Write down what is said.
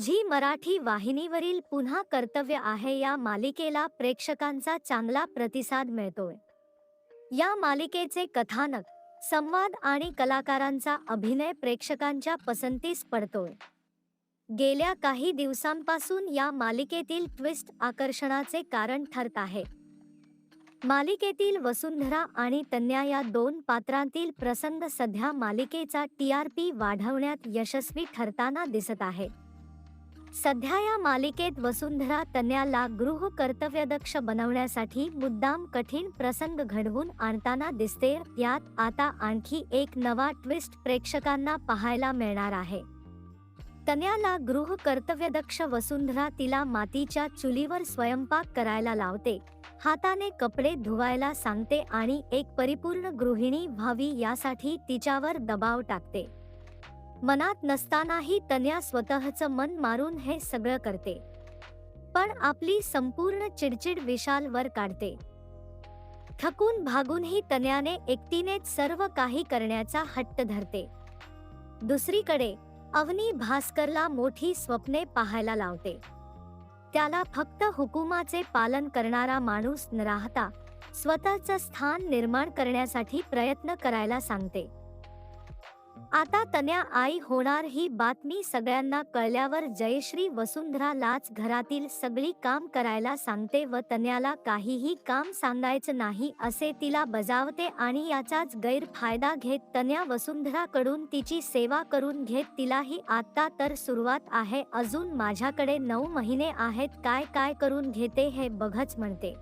Zee Marathi वाहिनीवरील पुन्हा कर्तव्य आहे या मालिकेला प्रेक्षकांचा चांगला प्रतिसाद मिळतोय. या मालिकेचे कथानक संवाद आणि कलाकारांचा अभिनय प्रेक्षकांच्या पसंतीस पडतोय. गेल्या काही दिवसांपासून या मालिकेतील ट्विस्ट आकर्षणाचे कारण ठरत आहे. मालिकेतील वसुंधरा आणि तन्या या दोन पात्रांतील प्रसंग सध्या मालिकेचा टी आर पी वाढवण्यात यशस्वी ठरताना दिसत आहे. सध्या या मालिकेत वसुंधरा तन्याला गृह कर्तव्यदक्ष बनवण्यासाठी मुद्दाम कठीण प्रसंग घडवून आणताना दिसते यात आता आणखी एक नवा ट्विस्ट प्रेक्षकांना पाहायला मिळणार आहे. तन्याला गृह कर्तव्यदक्ष वसुंधरा तिला मातीच्या चुलीवर स्वयंपाक करायला लावते हाताने कपडे धुवायला सांगते आणि एक परिपूर्ण गृहिणी व्हावी यासाठी तिच्यावर दबाव टाकते. मनात नसतानाही तन्या स्वतःचं मन मारून हे सगळं करते. पण आपली संपूर्ण चिडचिड विशाल वर काढते. थकून भागूनही तन्याने एकटीनेच सर्व काही करण्याचा हट्ट धरते. दुसरीकडे अवनी भास्करला मोठी स्वप्ने पाहायला लावते. त्याला फक्त हुकुमाचे पालन करणारा माणूस न राहता स्वतःचं स्थान निर्माण करण्यासाठी प्रयत्न करायला सांगते. आता तन्या आई होणार ही बातमी सगळ्यांना कळल्यावर जयश्री वसुंधरालाच घरातील सगळी काम करायला सांगते व तन्याला काहीही काम सांगायचं नाही असे तिला बजावते आणि याचाच गैरफायदा घेत तन्या वसुंधराकडून तिची सेवा करून घेत तिलाही आता तर सुरुवात आहे. अजून माझ्याकडे नऊ महिने आहेत. काय काय करून घेते हे बघच म्हणते.